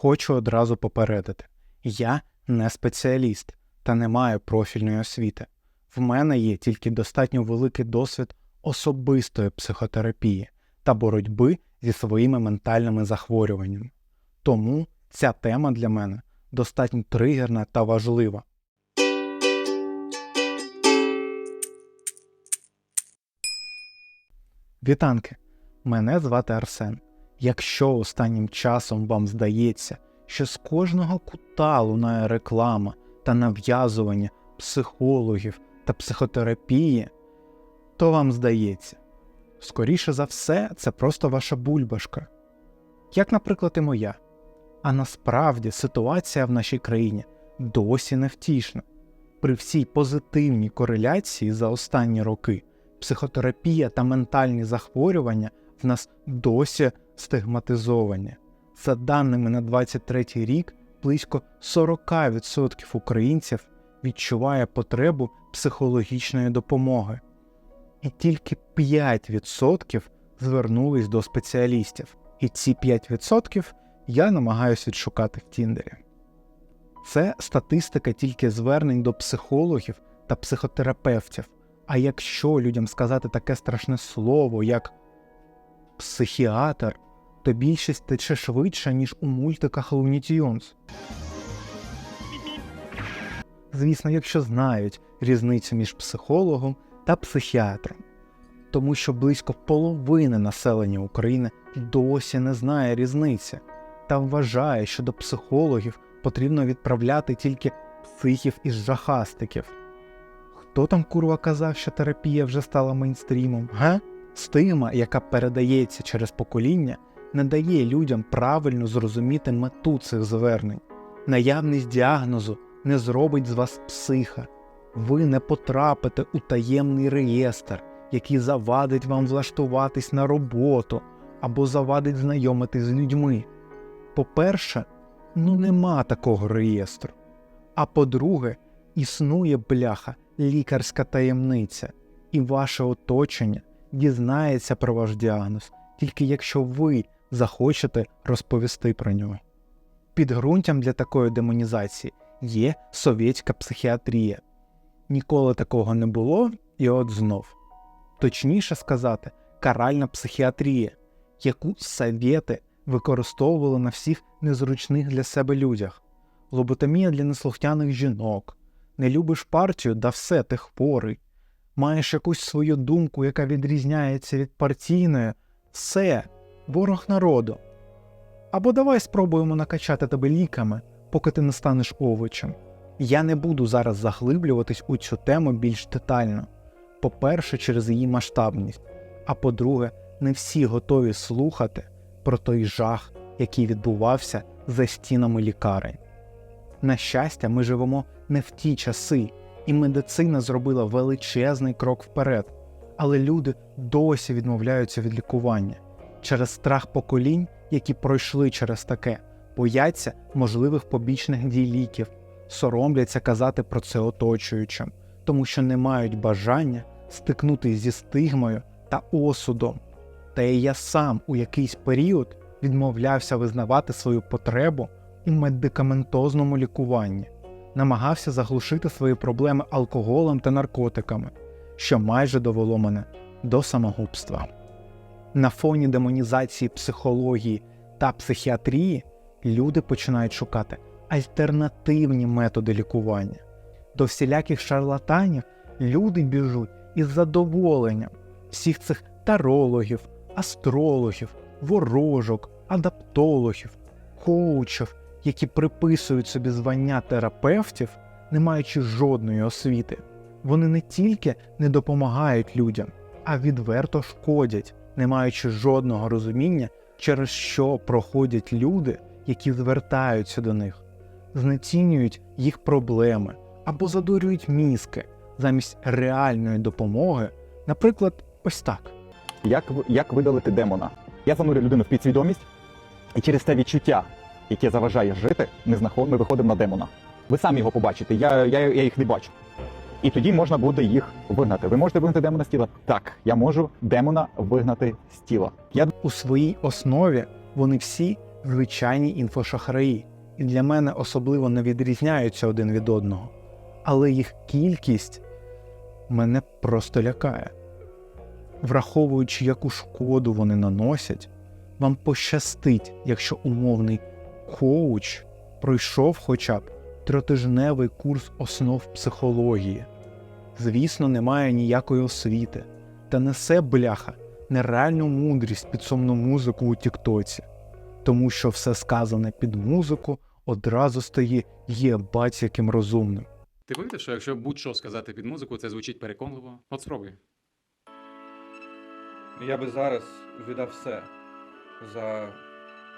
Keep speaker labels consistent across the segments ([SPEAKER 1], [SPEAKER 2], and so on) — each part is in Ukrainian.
[SPEAKER 1] Хочу одразу попередити: я не спеціаліст та не маю профільної освіти. В мене є тільки достатньо великий досвід особистої психотерапії та боротьби зі своїми ментальними захворюваннями. Тому ця тема для мене достатньо тригерна та важлива. Вітанки! Мене звати Арсен. Якщо останнім часом вам здається, що з кожного кута лунає реклама та нав'язування психологів та психотерапії, то вам здається. Скоріше за все, це просто ваша бульбашка. Як, наприклад, і моя. А насправді ситуація в нашій країні досі невтішна. При всій позитивній кореляції за останні роки психотерапія та ментальні захворювання в нас досі стигматизовані. За даними на 23 рік, близько 40% українців відчуває потребу психологічної допомоги, і тільки 5% звернулись до спеціалістів. І ці 5% я намагаюся відшукати в Тіндері. Це статистика тільки звернень до психологів та психотерапевтів. А якщо людям сказати таке страшне слово, як психіатр, то більшість тече швидше, ніж у мультиках Looney Tunes. Звісно, якщо знають різницю між психологом та психіатром, тому що близько половини населення України досі не знає різниці та вважає, що до психологів потрібно відправляти тільки психів із жахастиків. Хто там курва казав, що терапія вже стала мейнстрімом? Га? Стигма, яка передається через покоління, не дає людям правильно зрозуміти мету цих звернень. Наявність діагнозу не зробить з вас психа. Ви не потрапите у таємний реєстр, який завадить вам влаштуватись на роботу або завадить знайомитись з людьми. По-перше, ну нема такого реєстру. А по-друге, існує бляха лікарська таємниця, і ваше оточення дізнається про ваш діагноз, тільки якщо ви захочете розповісти про нього. Підґрунтям для такої демонізації є совєтська психіатрія. Ніколи такого не було, і от знов. Точніше сказати, каральна психіатрія, яку совєти використовували на всіх незручних для себе людях, лоботомія для неслухняних жінок, не любиш партію, да все ти хворий, маєш якусь свою думку, яка відрізняється від партійної, все, ворог народу. Або давай спробуємо накачати тебе ліками, поки ти не станеш овочем. Я не буду зараз заглиблюватись у цю тему більш детально. По-перше, через її масштабність, а по-друге, не всі готові слухати про той жах, який відбувався за стінами лікарень. На щастя, ми живемо не в ті часи, і медицина зробила величезний крок вперед, але люди досі відмовляються від лікування через страх поколінь, які пройшли через таке, бояться можливих побічних дій ліків, соромляться казати про це оточуючим, тому що не мають бажання стикнутися зі стигмою та осудом. Та і я сам у якийсь період відмовлявся визнавати свою потребу у медикаментозному лікуванні, намагався заглушити свої проблеми алкоголем та наркотиками, що майже довело мене до самогубства. На фоні демонізації психології та психіатрії люди починають шукати альтернативні методи лікування. До всіляких шарлатанів люди біжуть із задоволенням всіх цих тарологів, астрологів, ворожок, адаптологів, коучів, які приписують собі звання терапевтів, не маючи жодної освіти. Вони не тільки не допомагають людям, а відверто шкодять, не маючи жодного розуміння, через що проходять люди, які звертаються до них, знецінюють їх проблеми або задурюють мізки замість реальної допомоги, наприклад, ось так.
[SPEAKER 2] Як, як видалити демона? Я занурю людину в підсвідомість, і через те відчуття, яке заважає жити, ми, знаход... ми виходимо на демона. Ви самі його побачите, я, я, я їх не бачу. І тоді можна буде їх вигнати. Ви можете вигнати демона з тіла? Так, я можу демона вигнати з тіла. Я
[SPEAKER 1] У своїй основі вони всі звичайні інфошахраї, і для мене особливо не відрізняються один від одного. Але їх кількість мене просто лякає. Враховуючи, яку шкоду вони наносять, вам пощастить, якщо умовний коуч пройшов хоча б тротижневий курс основ психології. Звісно, немає ніякої освіти, та несе бляха нереальну мудрість під сумну музику у Тіктоці, тому що все сказане під музику одразу стає єбать яким розумним.
[SPEAKER 3] Ти помітив, що якщо будь-що сказати під музику, це звучить переконливо? От спробуй.
[SPEAKER 4] Я би зараз віддав все за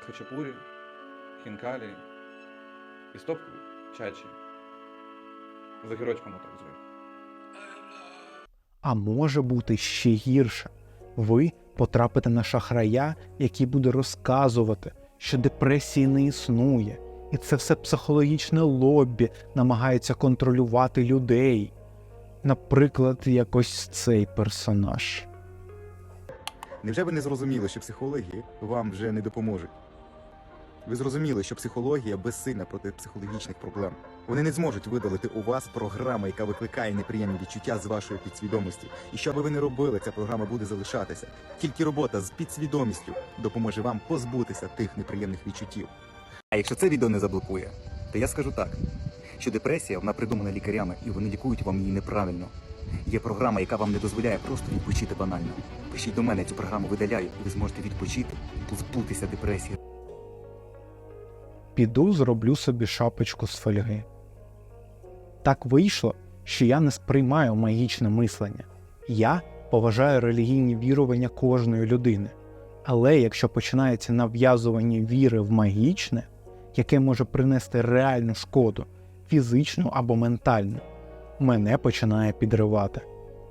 [SPEAKER 4] хачапурі, хінкалі і стопку чачі. За гірочком отак зробив.
[SPEAKER 1] А може бути ще гірше. Ви потрапите на шахрая, який буде розказувати, що депресії не існує, і це все психологічне лобі намагається контролювати людей. Наприклад, якось цей персонаж.
[SPEAKER 5] Невже ви не зрозуміли, що психологи вам вже не допоможуть? Ви зрозуміли, що психологія безсильна проти психологічних проблем. Вони не зможуть видалити у вас програму, яка викликає неприємні відчуття з вашої підсвідомості. І що би ви не робили, ця програма буде залишатися. Тільки робота з підсвідомістю допоможе вам позбутися тих неприємних відчуттів. А якщо це відео не заблокує, то я скажу так: що депресія вона придумана лікарями, і вони лікують вам її неправильно. Є програма, яка вам не дозволяє просто відпочити банально. Пишіть до мене цю програму видаляю, і ви зможете відпочити позбутися депресії.
[SPEAKER 1] Піду зроблю собі шапочку з фольги. Так вийшло, що я не сприймаю магічне мислення. Я поважаю релігійні вірування кожної людини. Але якщо починається нав'язування віри в магічне, яке може принести реальну шкоду, фізичну або ментальну, мене починає підривати.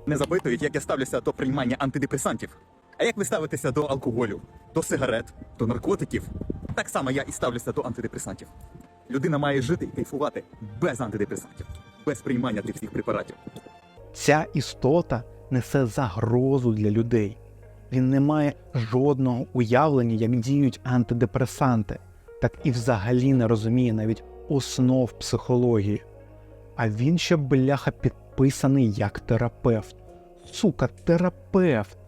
[SPEAKER 5] Не запитують, як я ставлюся до приймання антидепресантів. А як ви ставитеся до алкоголю, до сигарет, до наркотиків? Так само я і ставлюся до антидепресантів. Людина має жити і кайфувати без антидепресантів, без приймання тих всіх препаратів.
[SPEAKER 1] Ця істота несе загрозу для людей. Він не має жодного уявлення, як діють антидепресанти, так і взагалі не розуміє навіть основ психології. А він ще бляха підписаний як терапевт. Сука, терапевт.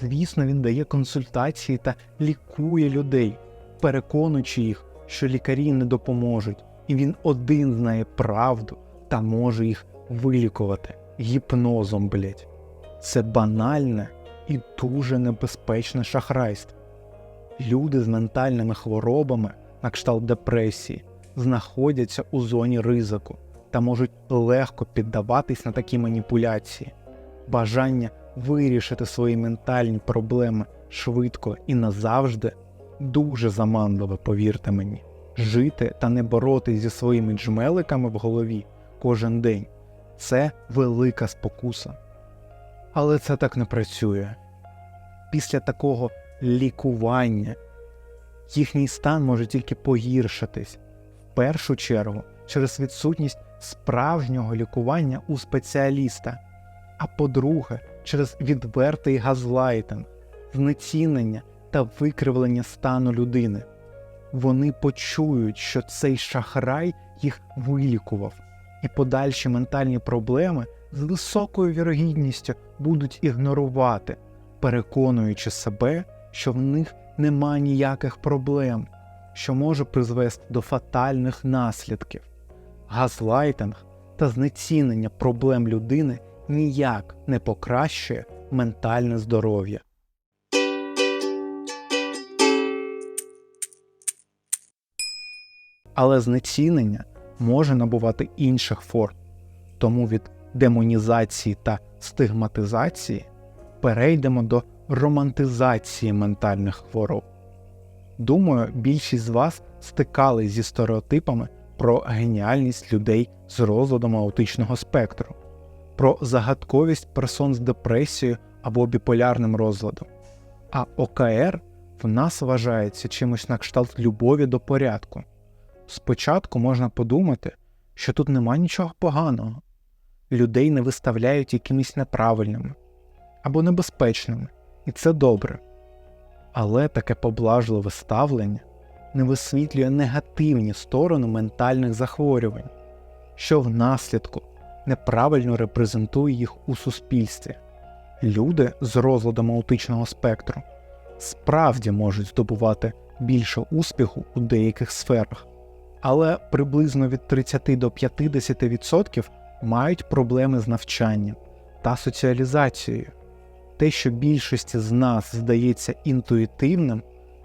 [SPEAKER 1] Звісно, він дає консультації та лікує людей, переконуючи їх, що лікарі не допоможуть, і він один знає правду та може їх вилікувати гіпнозом, блять. Це банальне і дуже небезпечне шахрайство. Люди з ментальними хворобами, на кшталт депресії, знаходяться у зоні ризику та можуть легко піддаватись на такі маніпуляції. Бажання вирішити свої ментальні проблеми швидко і назавжди дуже заманливе, повірте мені. Жити та не боротись зі своїми джмеликами в голові кожен день це велика спокуса. Але це так не працює. Після такого лікування їхній стан може тільки погіршитись, в першу чергу через відсутність справжнього лікування у спеціаліста, а по-друге, через відвертий газлайтинг, знецінення та викривлення стану людини. Вони почують, що цей шахрай їх вилікував, і подальші ментальні проблеми з високою вірогідністю будуть ігнорувати, переконуючи себе, що в них нема ніяких проблем, що може призвести до фатальних наслідків. Газлайтинг та знецінення проблем людини ніяк не покращує ментальне здоров'я. Але знецінення може набувати інших форм, тому від демонізації та стигматизації перейдемо до романтизації ментальних хвороб. Думаю, більшість з вас стикались зі стереотипами про геніальність людей з розладом аутичного спектру, про загадковість персон з депресією або біполярним розладом. А ОКР в нас вважається чимось на кшталт любові до порядку. Спочатку можна подумати, що тут нема нічого поганого, людей не виставляють якимись неправильними або небезпечними, і це добре. Але таке поблажливе ставлення не висвітлює негативні сторони ментальних захворювань, що внаслідку неправильно репрезентує їх у суспільстві. Люди з розладом аутичного спектру справді можуть здобувати більше успіху у деяких сферах, але приблизно від 30 до 50% мають проблеми з навчанням та соціалізацією. Те, що більшості з нас здається інтуїтивним,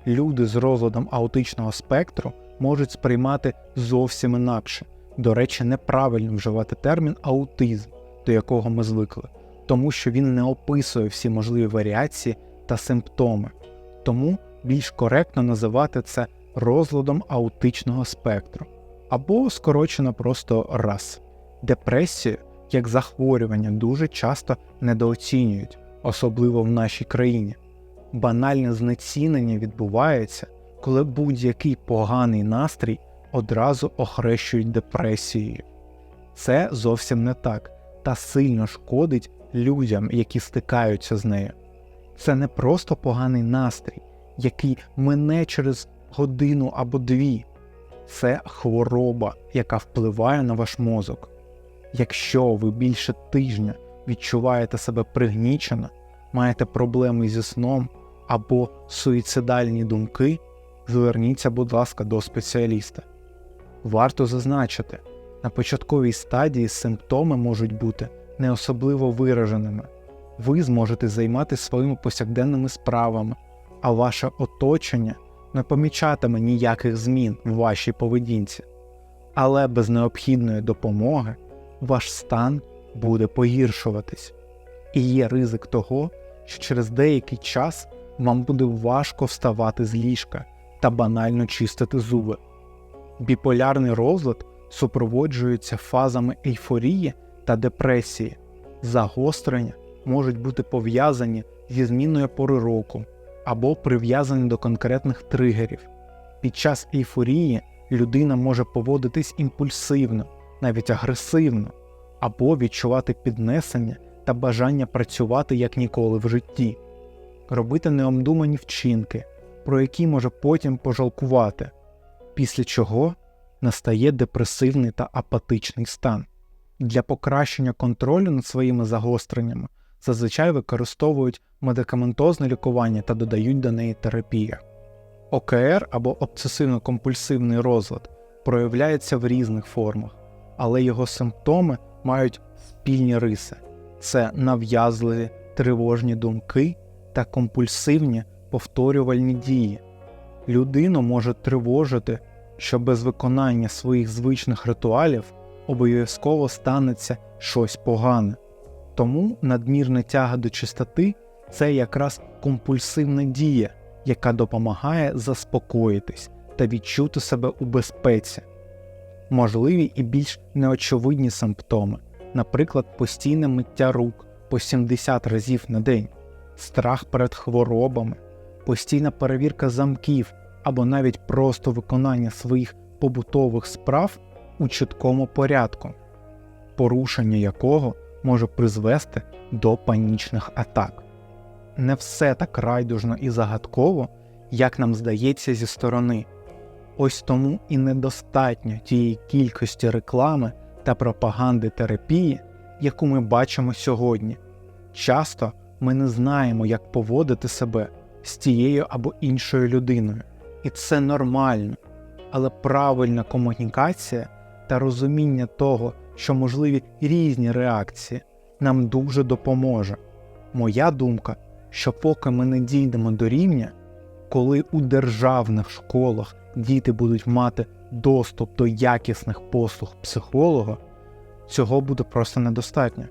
[SPEAKER 1] люди з розладом аутичного спектру можуть сприймати зовсім інакше. До речі, неправильно вживати термін аутизм, до якого ми звикли, тому що він не описує всі можливі варіації та симптоми. Тому більш коректно називати це розладом аутичного спектру, або скорочено просто РАС. Депресію як захворювання дуже часто недооцінюють, особливо в нашій країні. Банальне знецінення відбувається, коли будь-який поганий настрій одразу охрещують депресією. Це зовсім не так та сильно шкодить людям, які стикаються з нею. Це не просто поганий настрій, який мине через годину або дві. Це хвороба, яка впливає на ваш мозок. Якщо ви більше тижня відчуваєте себе пригнічено, маєте проблеми зі сном або суїцидальні думки, зверніться, будь ласка, до спеціаліста. Варто зазначити, на початковій стадії симптоми можуть бути не особливо вираженими. Ви зможете займатися своїми повсякденними справами, а ваше оточення не помічатиме ніяких змін в вашій поведінці. Але без необхідної допомоги ваш стан буде погіршуватись, і є ризик того, що через деякий час вам буде важко вставати з ліжка та банально чистити зуби. Біполярний розлад супроводжується фазами ейфорії та депресії. Загострення можуть бути пов'язані зі зміною пори року або прив'язані до конкретних тригерів. Під час ейфорії людина може поводитись імпульсивно, навіть агресивно, або відчувати піднесення та бажання працювати як ніколи в житті, робити необдумані вчинки, про які може потім пожалкувати, після чого настає депресивний та апатичний стан. Для покращення контролю над своїми загостреннями зазвичай використовують медикаментозне лікування та додають до неї терапію. ОКР або обсесивно-компульсивний розлад проявляється в різних формах, але його симптоми мають спільні риси: це нав'язливі тривожні думки та компульсивні повторювальні дії. Людину може тривожити, що без виконання своїх звичних ритуалів обов'язково станеться щось погане. Тому надмірна тяга до чистоти це якраз компульсивна дія, яка допомагає заспокоїтись та відчути себе у безпеці. Можливі і більш неочевидні симптоми, наприклад, постійне миття рук по 70 разів на день, страх перед хворобами, постійна перевірка замків або навіть просто виконання своїх побутових справ у чіткому порядку, порушення якого може призвести до панічних атак. Не все так райдужно і загадково, як нам здається зі сторони. Ось тому і недостатньо тієї кількості реклами та пропаганди терапії, яку ми бачимо сьогодні. Часто ми не знаємо, як поводити себе з тією або іншою людиною, і це нормально, але правильна комунікація та розуміння того, що можливі різні реакції, нам дуже допоможе. Моя думка, що поки ми не дійдемо до рівня, коли у державних школах діти будуть мати доступ до якісних послуг психолога, цього буде просто недостатньо.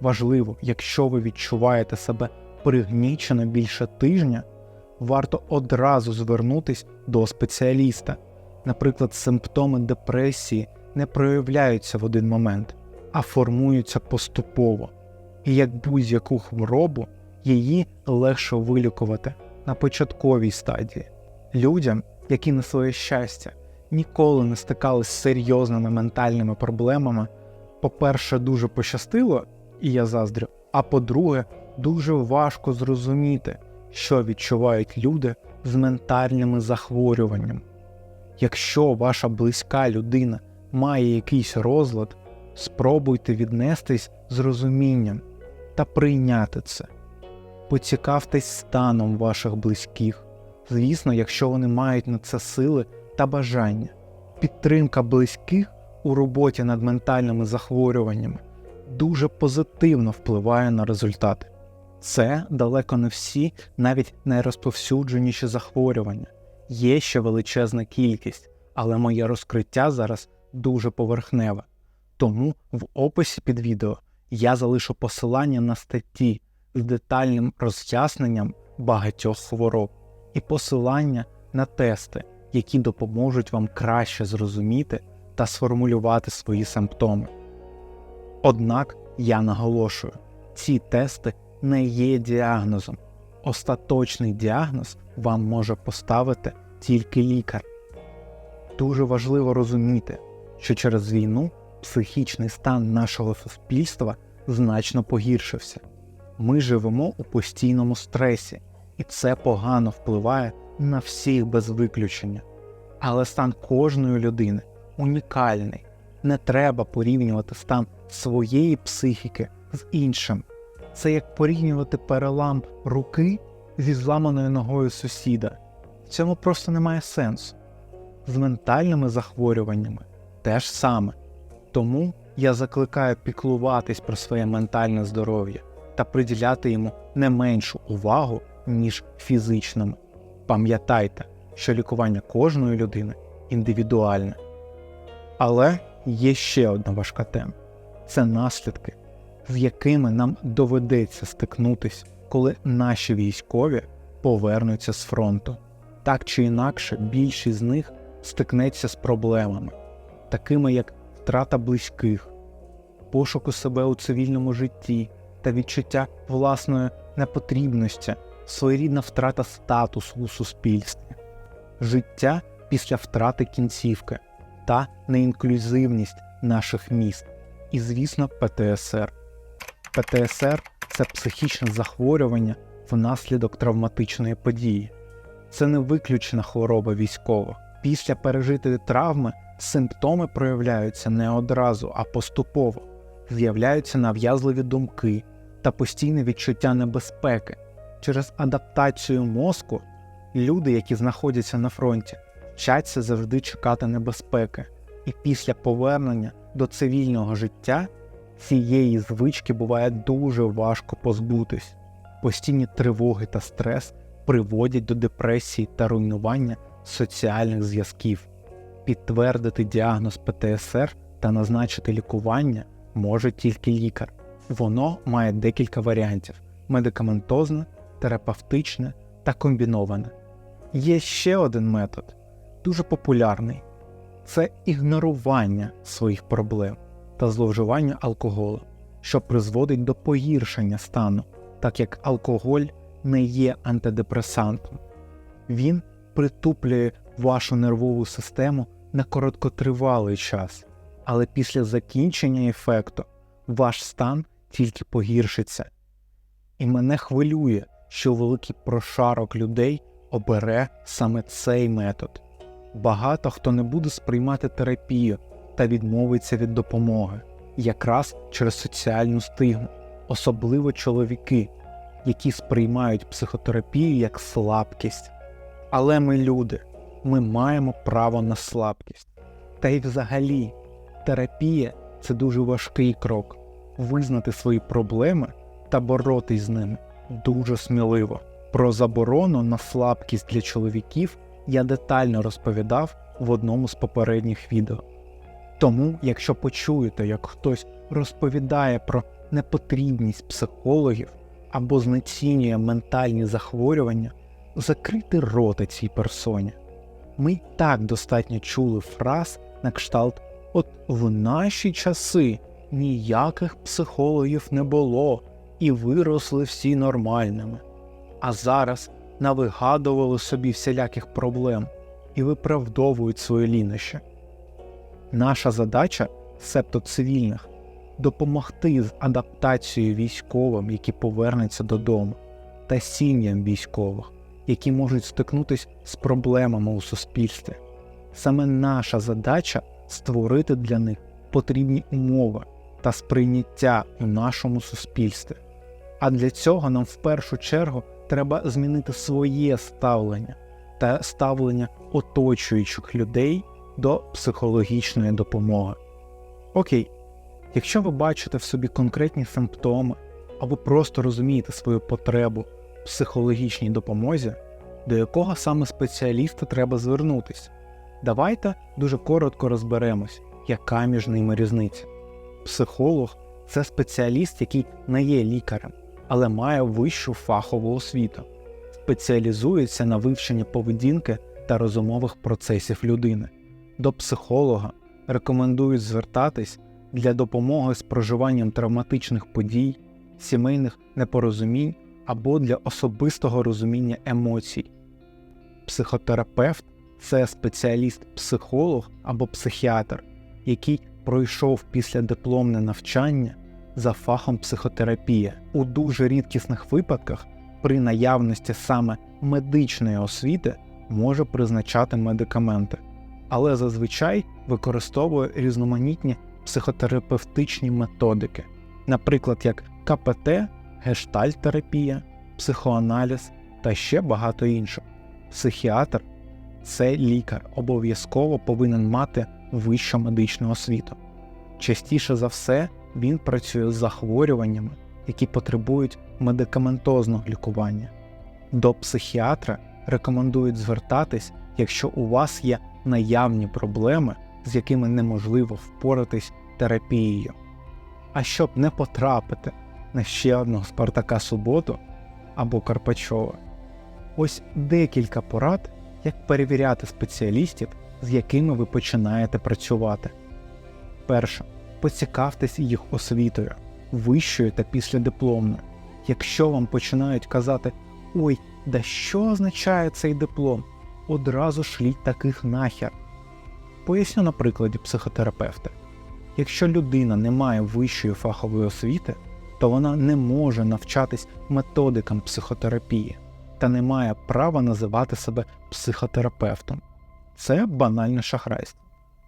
[SPEAKER 1] Важливо, якщо ви відчуваєте себе пригнічено більше тижня, варто одразу звернутись до спеціаліста. Наприклад, симптоми депресії не проявляються в один момент, а формуються поступово. І як будь-яку хворобу, її легше вилікувати на початковій стадії. Людям, які на своє щастя ніколи не стикались з серйозними ментальними проблемами, по-перше, дуже пощастило, і я заздрю, а по-друге, дуже важко зрозуміти, що відчувають люди з ментальними захворюванням. Якщо ваша близька людина має якийсь розлад, спробуйте віднестись з розумінням та прийняти це. Поцікавтесь станом ваших близьких, звісно, якщо вони мають на це сили та бажання. Підтримка близьких у роботі над ментальними захворюваннями дуже позитивно впливає на результати. Це далеко не всі, навіть найрозповсюдженіші захворювання. Є ще величезна кількість, але моє розкриття зараз дуже поверхневе. Тому в описі під відео я залишу посилання на статті з детальним роз'ясненням багатьох хвороб і посилання на тести, які допоможуть вам краще зрозуміти та сформулювати свої симптоми. Однак я наголошую, ці тести не є діагнозом. Остаточний діагноз вам може поставити тільки лікар. Дуже важливо розуміти, що через війну психічний стан нашого суспільства значно погіршився. Ми живемо у постійному стресі, і це погано впливає на всіх без виключення. Але стан кожної людини унікальний. Не треба порівнювати стан своєї психіки з іншим. Це як порівнювати перелам руки зі зламаною ногою сусіда. В цьому просто немає сенсу. З ментальними захворюваннями теж саме. Тому я закликаю піклуватись про своє ментальне здоров'я та приділяти йому не меншу увагу, ніж фізичному. Пам'ятайте, що лікування кожної людини індивідуальне. Але є ще одна важка тема це наслідки, з якими нам доведеться стикнутись, коли наші військові повернуться з фронту. Так чи інакше, більшість з них стикнеться з проблемами, такими як втрата близьких, пошуку себе у цивільному житті та відчуття власної непотрібності, своєрідна втрата статусу у суспільстві, життя після втрати кінцівки та неінклюзивність наших міст, і, звісно, ПТСР. ПТСР це психічне захворювання внаслідок травматичної події. Це не виключена хвороба військових. Після пережитої травми симптоми проявляються не одразу, а поступово. З'являються нав'язливі думки та постійне відчуття небезпеки. Через адаптацію мозку люди, які знаходяться на фронті, вчаться завжди чекати небезпеки, і після повернення до цивільного життя цієї звички буває дуже важко позбутись. Постійні тривоги та стрес приводять до депресії та руйнування соціальних зв'язків. Підтвердити діагноз ПТСР та назначити лікування може тільки лікар. Воно має декілька варіантів: медикаментозне, терапевтичне та комбіноване. Є ще один метод, дуже популярний це ігнорування своїх проблем та зловживання алкоголем, що призводить до погіршення стану, так як алкоголь не є антидепресантом. Він притуплює вашу нервову систему на короткотривалий час, але після закінчення ефекту ваш стан тільки погіршиться. І мене хвилює, що великий прошарок людей обере саме цей метод. Багато хто не буде сприймати терапію та відмовиться від допомоги, якраз через соціальну стигму, особливо чоловіки, які сприймають психотерапію як слабкість. Але ми люди, ми маємо право на слабкість. Та й взагалі, терапія це дуже важкий крок. Визнати свої проблеми та боротись з ними дуже сміливо. Про заборону на слабкість для чоловіків я детально розповідав в одному з попередніх відео. Тому, якщо почуєте, як хтось розповідає про непотрібність психологів або знецінює ментальні захворювання, закрити рота цій персоні. Ми й так достатньо чули фраз на кшталт От в наші часи ніяких психологів не було і виросли всі нормальними. А зараз навигадували собі всіляких проблем і виправдовують своє лінище. Наша задача, себто цивільних, допомогти з адаптацією військовим, які повернуться додому, та сім'ям військових, які можуть стикнутися з проблемами у суспільстві. Саме наша задача створити для них потрібні умови та сприйняття у нашому суспільстві. А для цього нам в першу чергу треба змінити своє ставлення та ставлення оточуючих людей до психологічної допомоги. Окей, якщо ви бачите в собі конкретні симптоми або просто розумієте свою потребу психологічній допомозі, до якого саме спеціаліста треба звернутися, давайте дуже коротко розберемось, яка між ними різниця. Психолог це спеціаліст, який не є лікарем, але має вищу фахову освіту, спеціалізується на вивченні поведінки та розумових процесів людини. До психолога рекомендують звертатись для допомоги з проживанням травматичних подій, сімейних непорозумінь або для особистого розуміння емоцій. Психотерапевт це спеціаліст-психолог або психіатр, який пройшов післядипломне навчання за фахом психотерапія. У дуже рідкісних випадках при наявності саме медичної освіти може призначати медикаменти, але зазвичай використовує різноманітні психотерапевтичні методики, наприклад, як КПТ, гештальт-терапія, психоаналіз та ще багато інших. Психіатр це лікар, обов'язково повинен мати вищу медичну освіту. Частіше за все він працює з захворюваннями, які потребують медикаментозного лікування. До психіатра рекомендують звертатись, якщо у вас є наявні проблеми, з якими неможливо впоратись терапією. А щоб не потрапити на ще одного Спартака Суботу або Карпачова, ось декілька порад, як перевіряти спеціалістів, з якими ви починаєте працювати. Перше. Поцікавтесь їх освітою, вищою та післядипломною. Якщо вам починають казати Ой, да що означає цей диплом? Одразу шліть таких нахер. Поясню на прикладі психотерапевта. Якщо людина не має вищої фахової освіти, то вона не може навчатись методикам психотерапії та не має права називати себе психотерапевтом. Це банальне шахрайство.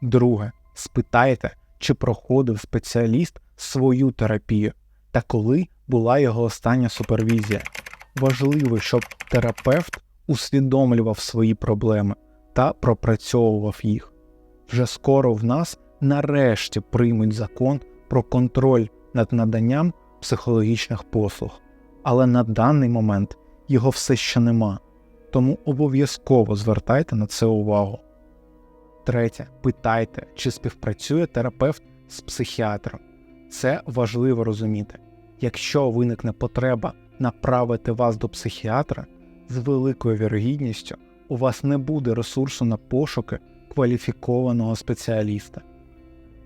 [SPEAKER 1] Друге, спитайте, чи проходив спеціаліст свою терапію та коли була його остання супервізія. Важливо, щоб терапевт усвідомлював свої проблеми та пропрацьовував їх. Вже скоро в нас нарешті приймуть закон про контроль над наданням психологічних послуг, але на даний момент його все ще нема, тому обов'язково звертайте на це увагу. Третє. Питайте, чи співпрацює терапевт з психіатром. Це важливо розуміти. Якщо виникне потреба направити вас до психіатра, з великою вірогідністю у вас не буде ресурсу на пошуки кваліфікованого спеціаліста.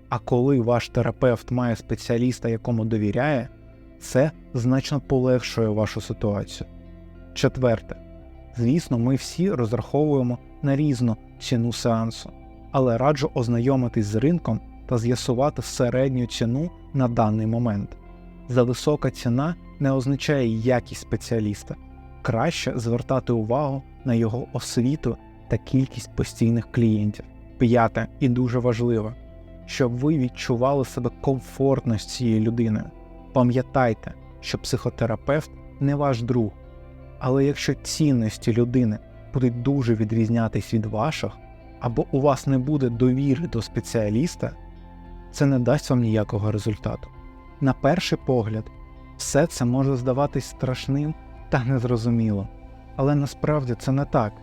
[SPEAKER 1] А коли ваш терапевт має спеціаліста, якому довіряє, це значно полегшує вашу ситуацію. Четверте. Звісно, ми всі розраховуємо на різну ціну сеансу, але раджу ознайомитись з ринком та з'ясувати середню ціну на даний момент. За висока ціна не означає якість спеціаліста. Краще звертати увагу на його освіту та кількість постійних клієнтів. П'яте і дуже важливо, щоб ви відчували себе комфортно з цією людиною. Пам'ятайте, що психотерапевт не ваш друг, але якщо цінності людини будуть дуже відрізнятись від ваших, або у вас не буде довіри до спеціаліста, це не дасть вам ніякого результату. На перший погляд, все це може здаватись страшним та незрозумілим, але насправді це не так.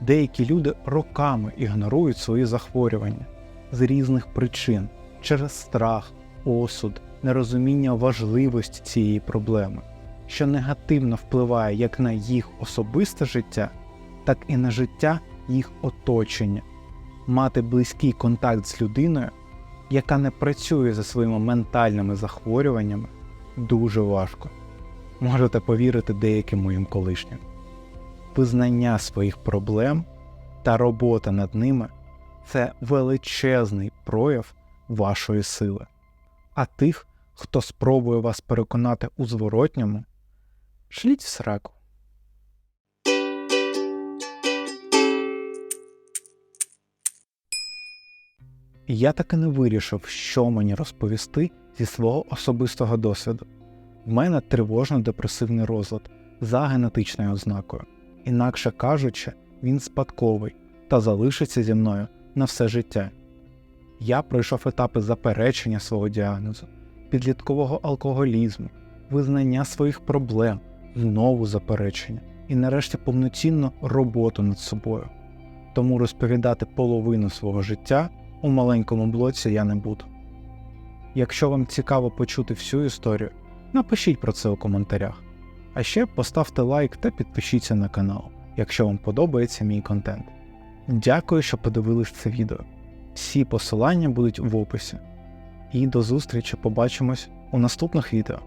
[SPEAKER 1] Деякі люди роками ігнорують свої захворювання з різних причин через страх, осуд, нерозуміння важливості цієї проблеми, що негативно впливає як на їх особисте життя, так і на життя їх оточення. Мати близький контакт з людиною, яка не працює за своїми ментальними захворюваннями, дуже важко. Можете повірити деяким моїм колишнім. Визнання своїх проблем та робота над ними це величезний прояв вашої сили. А тих, хто спробує вас переконати у зворотньому, шліть в сраку. Я таки не вирішив, що мені розповісти зі свого особистого досвіду. В мене тривожно-депресивний розлад за генетичною ознакою. Інакше кажучи, він спадковий та залишиться зі мною на все життя. Я пройшов етапи заперечення свого діагнозу, підліткового алкоголізму, визнання своїх проблем, знову заперечення і нарешті повноцінну роботу над собою. Тому розповідати половину свого життя у маленькому блоці я не буду. Якщо вам цікаво почути всю історію, напишіть про це у коментарях. А ще поставте лайк та підпишіться на канал, якщо вам подобається мій контент. Дякую, що подивились це відео. Всі посилання будуть в описі. І до зустрічі побачимось у наступних відео.